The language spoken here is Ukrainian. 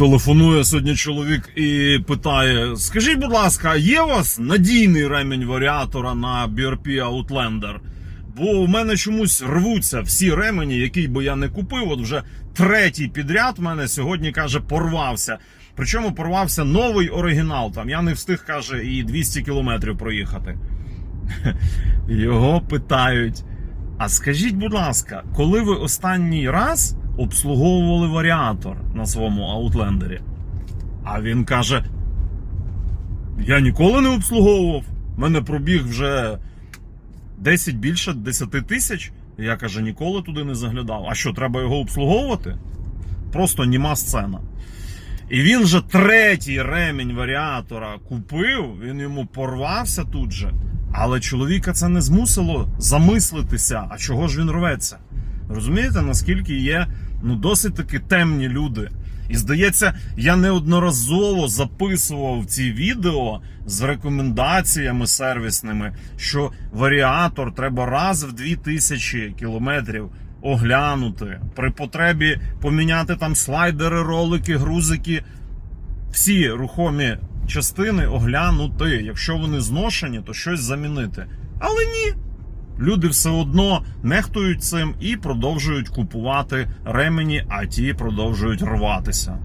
Телефонує сьогодні чоловік і питає: Скажіть, будь ласка, є у вас надійний ремінь варіатора на BRP Outlander? Бо в мене чомусь рвуться всі ремені, який би я не купив. От вже третій підряд в мене сьогодні каже порвався. Причому порвався новий оригінал. Там я не встиг, каже, і 200 кілометрів проїхати. Його питають: а скажіть, будь ласка, коли ви останній раз обслуговували варіатор на своєму аутлендері? А він каже: Я ніколи не обслуговував. У мене пробіг вже 10 більше 10 тисяч. Я каже, ніколи туди не заглядав. А що, треба його обслуговувати? Просто німа сцена. І він же третій ремінь варіатора купив, він йому порвався тут же. Але чоловіка це не змусило замислитися, а чого ж він рветься. Розумієте, наскільки є ну, досить таки темні люди. І здається, я неодноразово записував ці відео з рекомендаціями сервісними, що варіатор треба раз в 2000 кілометрів оглянути. При потребі поміняти там слайдери, ролики, грузики, всі рухомі частини оглянути. Якщо вони зношені, то щось замінити. Але ні. Люди все одно нехтують цим і продовжують купувати ремені, а ті продовжують рватися.